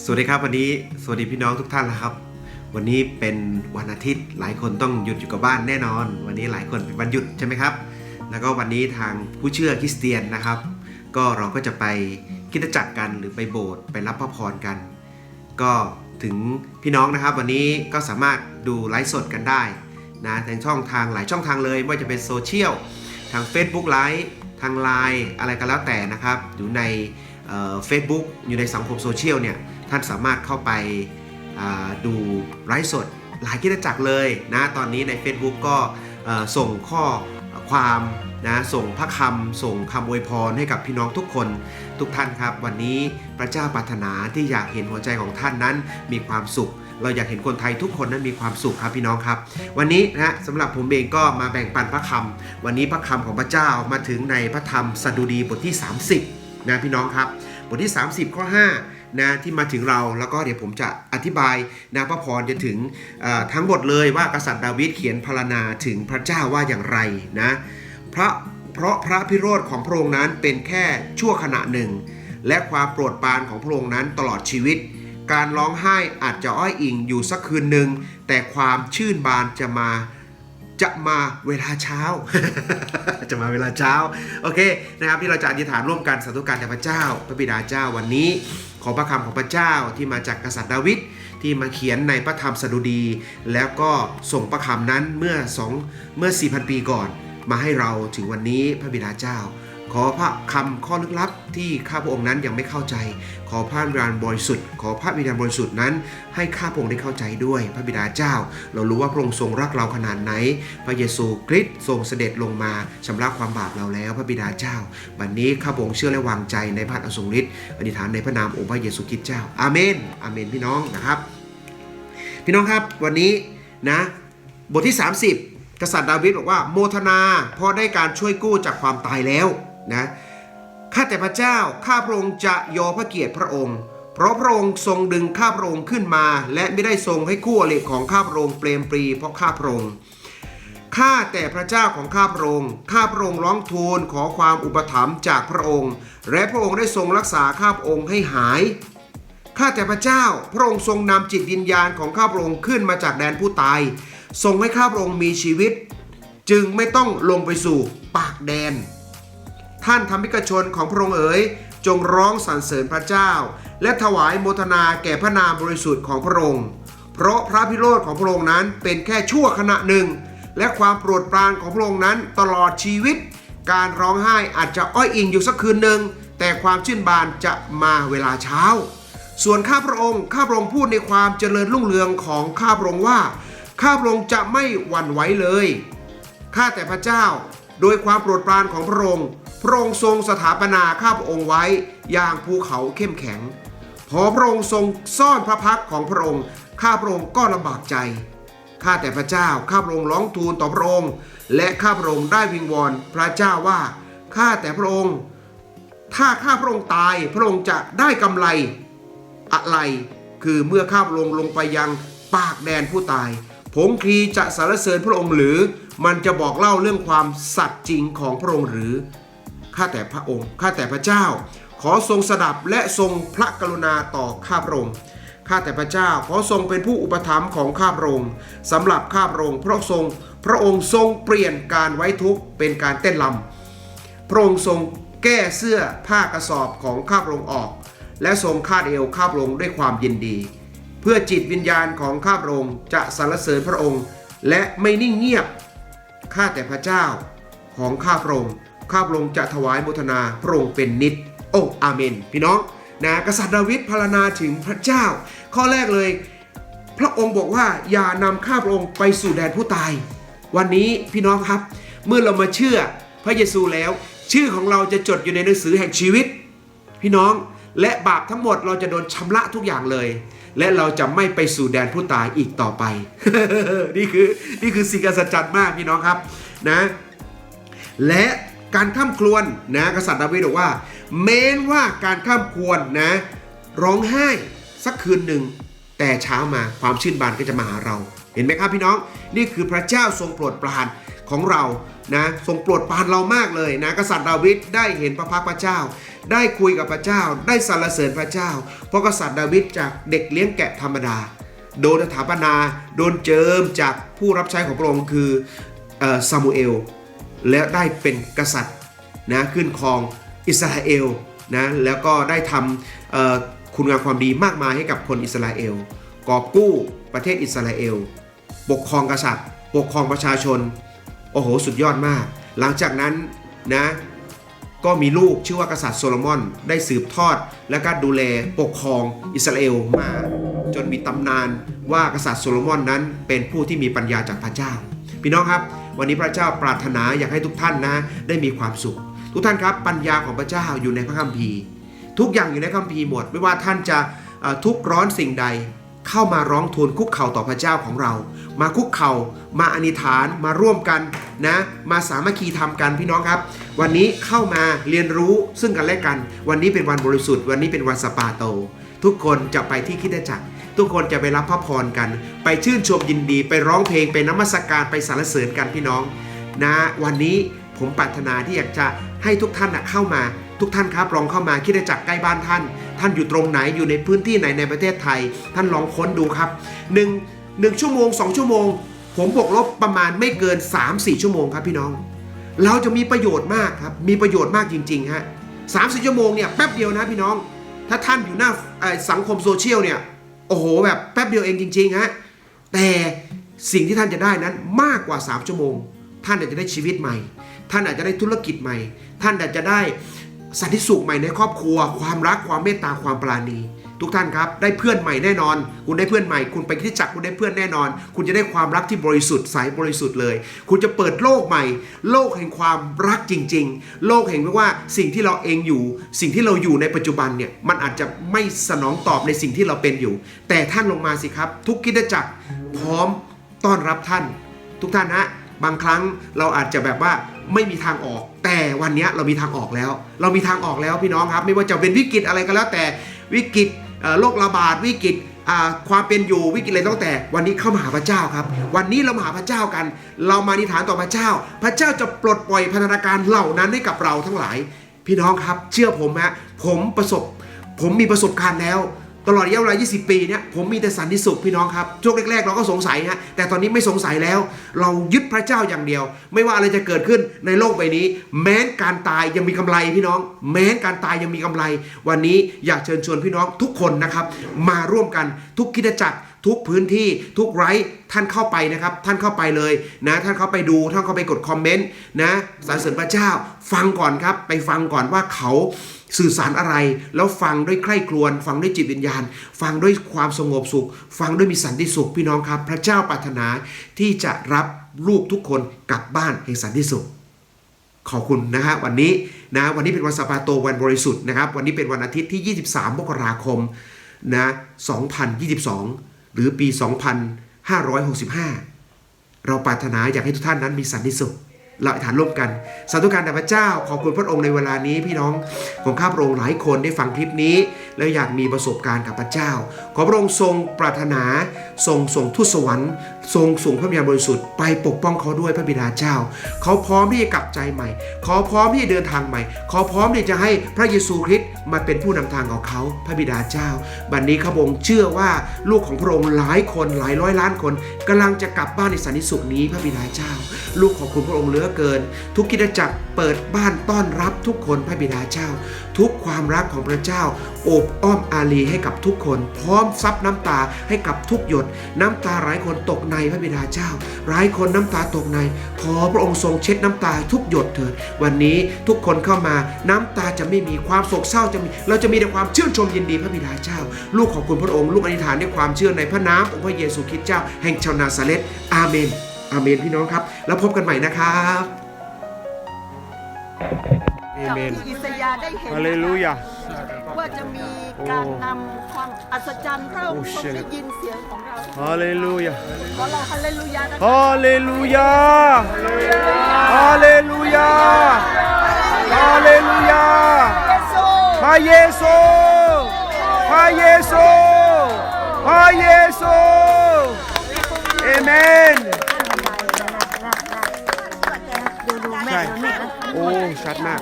สวัสดีครับวันนี้สวัสดีพี่น้องทุกท่านนะครับ วันนี้เป็นวันอาทิตย์หลายคนต้องหยุดอยู่กับบ้านแน่นอน วันนี้หลายคนเป็นวันหยุดใช่ไหมครับ แล้วก็วันนี้ทางผู้เชื่อคริสเตียนนะครับ ก็เราก็จะไปคิดจักรกันหรือไปโบสถ์ไปรับพระพรกัน ก็ถึงพี่น้องนะครับ วันนี้ก็สามารถดูไลฟ์สดกันได้นะทางช่องทางหลายช่องทางเลยไม่ว่าจะเป็นโซเชียลทาง Facebook ไลฟ์ทางไลน์อะไรก็แล้วแต่นะครับ อยู่ในเฟซบุ๊กอยู่ในสังคมโซเชียลเนี่ย ท่านสามารถเข้าไปดูไลฟ์สดหลายกิจจักรเลยนะตอนนี้ใน Facebook ก็ส่งข้อความนะส่งพระคำส่งคำอวยพรให้กับพี่น้องทุกคนทุกท่านครับ วันนี้พระเจ้าปรารถนาที่อยากเห็นหัวใจของท่านนั้นมีความสุข เราอยากเห็นคนไทยทุกคนนั้นมีความสุขครับพี่น้องครับ วันนี้นะสำหรับผมเองก็มาแบ่งปันพระคำวันนี้พระคำของพระเจ้ามาถึงในพระธรรมสดุดีบทที่ 30นะพี่น้องครับ บทที่ 30 ข้อ 5 นะที่มาถึงเราแล้วก็เดี๋ยวผมจะอธิบายนะพระพรจะถึงทั้งบทเลยว่ากษัตริย์ดาวิดเขียนพรรณนาถึงพระเจ้าว่าอย่างไรนะพระเพราะพระพิโรธของพระองค์นั้นเป็นแค่ชั่วขณะหนึ่ง และความโปรดปรานของพระองค์นั้นตลอดชีวิต การร้องไห้อาจจะอ้อยอิงอยู่สักคืนหนึ่งแต่ความชื่นบานจะมาจะมาเวลาเช้า จะมาเวลาเช้า โอเคนะครับที่เราจะอธิษฐานร่วมกันสาธุการแด่พระเจ้า พระบิดาเจ้าวันนี้ ขอพระคำของพระเจ้าที่มาจากกษัตริย์ดาวิดที่มาเขียนในพระธรรมสดุดี แล้วก็ส่งพระคำนั้นเมื่อสองเมื่อ 4,000 ปีก่อน มาให้เราถึงวันนี้พระบิดาเจ้า ขอพระคำข้อลึกลับที่ข้าพระองค์นั้นยังไม่เข้าใจ ขอพระวิญญาณบริสุทธิ์ ขอพระวิญญาณบริสุทธิ์นั้น ให้ข้าพระองค์ได้เข้าใจด้วย พระบิดาเจ้า เรารู้ว่าพระองค์ทรงรักเราขนาดไหน พระเยซูคริสต์ทรงเสด็จลงมาชำระความบาปเราแล้ว พระบิดาเจ้า วันนี้ข้าพระองค์เชื่อและวางใจในพระอันทรงฤทธิ์อธิษฐานในพระนามองค์พระเยซูคริสต์เจ้า อาเมน อาเมนพี่น้องนะครับ พี่น้องครับวันนี้นะบทที่ 30 กษัตริย์ดาวิดบอกว่าโมทนาเพราะได้การช่วยกู้จากความตายแล้ว นะข้าแต่พระเจ้าข้าพระองค์จะยอพระเกียรติพระองค์ เพราะพระองค์ทรงดึงข้าพระองค์ขึ้นมา และไม่ได้ทรงให้คู่อริของข้าพระองค์เปรมปรีเพราะข้าพระองค์ข้าแต่พระเจ้าของข้าพระองค์ ข้าพระองค์ร้องทูลขอความอุปถัมภ์จากพระองค์ และพระองค์ได้ทรงรักษาข้าพระองค์ให้หาย ข้าแต่พระเจ้า พระองค์ทรงนำจิตวิญญาณของข้าพระองค์ขึ้นมาจากแดนผู้ตาย ทรงให้ข้าพระองค์มีชีวิต จึงไม่ต้องลงไปสู่ปากแดน ท่านธรรมิกชนของพระองค์เอ๋ยจงร้องสรรเสริญพระเจ้า และถวายโมทนาแก่พระนามบริสุทธิ์ของพระองค์ เพราะพระพิโรธของพระองค์นั้นเป็นแค่ชั่วขณะหนึ่ง และความโปรดปรานของพระองค์นั้นตลอดชีวิต การร้องไห้อาจจะอ้อยอิงอยู่สักคืนหนึ่งแต่ความชื่นบานจะมาเวลาเช้า ส่วนข้าพระองค์ข้าพระองค์พูดในความเจริญรุ่งเรืองของข้าพระองค์ว่าข้าพระองค์จะไม่หวั่นไหวเลยข้าแต่พระเจ้า โดยความโปรดปรานของพระองค์ พระองค์ทรงสถาปนาข้าพระองค์ไว้อย่างภูเขาเข้มแข็ง พอพระองค์ทรงซ่อนพระพักของพระองค์ ข้าพระองค์ก็ลำบากใจ ข้าแต่พระเจ้า ข้าพระองค์ร้องทูลต่อพระองค์ และข้าพระองค์ได้วิงวอนพระเจ้าว่า ข้าแต่พระองค์ ถ้าข้าพระองค์ตายพระองค์จะได้กำไร อะไร คือเมื่อข้าพระองค์ลงไปยังปากแดนผู้ตาย ผงคลีจะสรรเสริญพระองค์หรือ มันจะบอกเล่าเรื่องความสัตย์จริงของพระองค์หรือ ข้าแต่พระองค์ ข้าแต่พระเจ้า ขอทรงสดับและทรงพระกรุณาต่อข้าพระองค์ ข้าแต่พระเจ้า ขอทรงเป็นผู้อุปถัมภ์ของข้าพระองค์สำหรับข้าพระองค์พระทรง พระองค์ทรงเปลี่ยนการไว้ทุกข์เป็นการเต้นลำพระองค์ทรงแก้เสื้อผ้ากระสอบของข้าพระองค์ออก และทรงคาดเอวข้าพระองค์ด้วยความยินดี เพื่อจิตวิญญาณของข้าพระองค์จะสรรเสริญพระองค์ และไม่นิ่งเงียบข้าแต่พระเจ้าของข้าพระองค์ ข้าพระองค์จะถวายโมทนาพระองค์เป็นนิจโอ้อาเมน พี่น้องนะกษัตริย์ดาวิดพารณนาถึงพระเจ้า ข้อแรกเลย พระองค์บอกว่าอย่านำข้าพระองค์ไปสู่แดนผู้ตาย วันนี้พี่น้องครับ เมื่อเรามาเชื่อพระเยซูแล้ว ชื่อของเราจะจดอยู่ในหนังสือแห่งชีวิต พี่น้องและบาปทั้งหมดเราจะโดนชำระทุกอย่างเลย และเราจะไม่ไปสู่แดนผู้ตายอีกต่อไป นี่คือนี่คือสิ่งอัศจรรย์มากพี่น้องครับนะ และ การข้ามครวญนะกษัตริย์ดาวิดบอกว่า เม้นว่าการข้ามครวญนะ ร้องไห้สักคืนหนึ่งแต่เช้ามาความชื่นบานก็จะมาหาเรา เห็นไหมครับพี่น้อง นี่คือพระเจ้าทรงโปรดปรานของเรานะทรงโปรดปรานเรามากเลยนะกษัตริย์ดาวิดได้เห็นพระพักพระเจ้า ได้คุยกับพระเจ้า ได้สรรเสริญพระเจ้า เพราะกษัตริย์ดาวิดจากเด็กเลี้ยงแกะธรรมดา โดนสถาปนา โดนเจิมจากผู้รับใช้ของพระองค์คือซามูเอล แล้วได้เป็นกษัตริย์นะขึ้นครองอิสราเอลนะแล้วก็ได้ทำคุณงามความดีมากมายให้กับคนอิสราเอลกอบกู้ประเทศอิสราเอลปกครองกษัตริย์ ปกครองประชาชน โอ้โห สุดยอดมาก หลังจากนั้นนะก็มีลูกชื่อว่ากษัตริย์โซโลมอนได้สืบทอด และก็ดูแลปกครองอิสราเอลมาจนมีตำนานว่ากษัตริย์โซโลมอนนั้นเป็นผู้ที่มีปัญญาจากพระเจ้า พี่น้องครับ วันนี้พระเจ้าปรารถนาอยากให้ทุกท่านนะได้มีความสุข ทุกท่านครับปัญญาของพระเจ้าอยู่ในพระคัมภีร์ ทุกอย่างอยู่ในคัมภีร์หมด ไม่ว่าท่านจะทุกข์ร้อนสิ่งใด เข้ามาร้องทูลคุกเข่าต่อพระเจ้าของเรา มาคุกเข่ามาอธิฐานมาร่วมกันนะมาสามัคคีทำกันพี่น้องครับ วันนี้เข้ามาเรียนรู้ซึ่งกันและกัน วันนี้เป็นวันบริสุทธิ์ วันนี้เป็นวันสปาโต ทุกคนจะไปที่คิดจักร ทุกคนจะไปรับพระพรกัน ไปชื่นชมยินดีไปร้องเพลงไปนมัสการไปสรรเสริญกันพี่น้อง นะวันนี้ผมปรารถนาที่อยากจะให้ทุกท่านนะเข้ามา ทุกท่านครับลองเข้ามาคิดจักใกล้บ้านท่าน ท่านอยู่ตรงไหนอยู่ในพื้นที่ไหนในประเทศไทย ท่านลองค้นดูครับหนึ่งหนึ่งชั่วโมงสองชั่วโมง ผมบวกลบประมาณไม่เกิน 3-4 ชั่วโมงครับพี่น้อง เราจะมีประโยชน์มากครับมีประโยชน์มากจริงๆฮะสามสิบชั่วโมงเนี่ยแป๊บเดียวนะพี่น้อง ถ้าท่านอยู่หน้าสังคมโซเชียลเนี่ย อ้โหแบบแป๊บเดียวเองจริงๆฮะแต่สิ่งที่ท่านจะได้นั้นมากกว่า 3 ชั่วโมง ท่านอาจจะได้ชีวิตใหม่ ท่านอาจจะได้ธุรกิจใหม่ ท่านอาจจะได้สันติสุขใหม่ในครอบครัว ความรักความเมตตาความปราณี ทุกท่านครับได้เพื่อนใหม่แน่นอน คุณได้เพื่อนใหม่ คุณไปคิดจักคุณได้เพื่อนแน่นอน คุณจะได้ความรักที่บริสุทธิ์ใสบริสุทธิ์เลย คุณจะเปิดโลกใหม่ โลกแห่งความรักจริง ๆ โลกแห่งว่าสิ่งที่เราเองอยู่ สิ่งที่เราอยู่ในปัจจุบันเนี่ยมันอาจจะไม่สนองตอบในสิ่งที่เราเป็นอยู่ แต่ท่านลงมาสิครับ ทุกคิดจักพร้อมต้อนรับท่าน ทุกท่านฮะบางครั้งเราอาจจะแบบว่าไม่มีทางออก แต่วันนี้เรามีทางออกแล้ว เรามีทางออกแล้วพี่น้องครับ ไม่ว่าจะเป็นวิกฤตอะไรก็แล้วแต่วิกฤต โรคระบาดวิกฤตความเป็นอยู่วิกฤตอะไรตั้งแต่ วันนี้เข้ามาหาพระเจ้าครับ วันนี้เรามาหาพระเจ้ากัน เรามานิฐานต่อพระเจ้า พระเจ้าจะปลดปล่อยพันธนาการเหล่านั้นให้กับเราทั้งหลาย พี่น้องครับ เชื่อผมฮะผมประสบ ผมมีประสบการณ์แล้ว ตลอดระยะเวลา 20 ปีเนี่ยผมมีแต่สันติสุขพี่น้องครับ ช่วงแรก ๆ เราก็สงสัยฮะ แต่ตอนนี้ไม่สงสัยแล้ว เรายึดพระเจ้าอย่างเดียว ไม่ว่าอะไรจะเกิดขึ้นในโลกใบนี้ แม้นการตายยังมีกำไรพี่น้อง แม้นการตายยังมีกำไร วันนี้อยากเชิญชวนพี่น้องทุกคนนะครับ มาร่วมกันทุกคิดจักรทุกพื้นที่ทุกไร้ท่านเข้าไปนะครับ ท่านเข้าไปเลยนะท่านเข้าไปดูท่านเข้าไปกดคอมเมนต์นะสรรเสริญพระเจ้า ฟังก่อนครับ ไปฟังก่อนว่าเขา สื่อสารอะไร แล้วฟังด้วยใคร่ครวญฟังด้วยจิตวิญญาณ ฟังด้วยความสงบสุข ฟังด้วยมีสันติสุขพี่น้องครับ พระเจ้าปรารถนาที่จะรับลูกทุกคนกลับบ้านแห่งสันติสุข ขอบคุณนะฮะวันนี้นะวันนี้เป็นวันสปาโตวันบริสุทธิ์นะครับ วันนี้เป็นวันอาทิตย์ที่ 23 มกราคมนะ2022 หรือปี 2565 เราปรารถนาอยากให้ทุกท่านนั้นมีสันติสุข เราอธิษฐานร่วมกัน สาธุการแด่พระเจ้า ขอบคุณพระองค์ในเวลานี้พี่น้องของข้าพระองค์หลายคนได้ฟังคลิปนี้ แล้วอยากมีประสบการณ์กับพระเจ้า ขอพระองค์ทรงปรารถนาทรงส่งทูตสวรรค์ ทรงส่งพระวิญญาณบริสุทธิ์ไปปกป้องเขาด้วยพระบิดาเจ้า เขาพร้อมที่จะกลับใจใหม่ เขอพร้อมที่จะเดินทางใหม่ เขอพร้อมที่จะให้พระเยซูคริสต์มาเป็นผู้นำทางของเขาพระบิดาเจ้า บัดนนี้ข้าพระองค์เชื่อว่าลูกของพระองค์หลายคนหลายร้อยล้านคนกำลังจะกลับบ้านในสันติสุขนี้พระบิดาเจ้า ลูกขอบคุณพระองค์เหลือเกิน ทุกกิจจักรเปิดบ้านต้อนรับทุกคนพระบิดาเจ้า ทุกความรักของพระเจ้าโอบอ้อมอารีให้กับทุกคน พร้อมซับน้ำตาให้กับทุกหยดน้ำตาหลายคนตกในพระบิดาเจ้า หลายคนน้ำตาตกใน ขอพระองค์ทรงเช็ดน้ำตาทุกหยดเถิด วันนี้ทุกคนเข้ามาน้ำตาจะไม่มีความโศกเศร้าจะมี เราจะมีแต่ความชื่นชมยินดีพระบิดาเจ้า ลูกขอบคุณพระองค์ลูกอธิษฐานด้วยความเชื่อในพระนามองค์พระเยซูคริสต์เจ้า แห่งชาวนาซาเรตอาเมน อาเมนพี่น้องครับ แล้วพบกันใหม่นะครับเอจากเมนที่อิสยาห์ได้เห็นฮาเลลูยา ว่าจะมีการนำความอัศจรรย์พระองค์โอ้ทรงเชิญได้ยินเสียงของเราฮาเลลูยาขอเราฮาเลลูยานะคะฮาเลลูยาฮาเลลูยาฮาเลลูยาเยซู พระเยซูพระเยซูพระเยซูเอเมนดูดูแม่ดูแม่ โอ้ ชัดมาก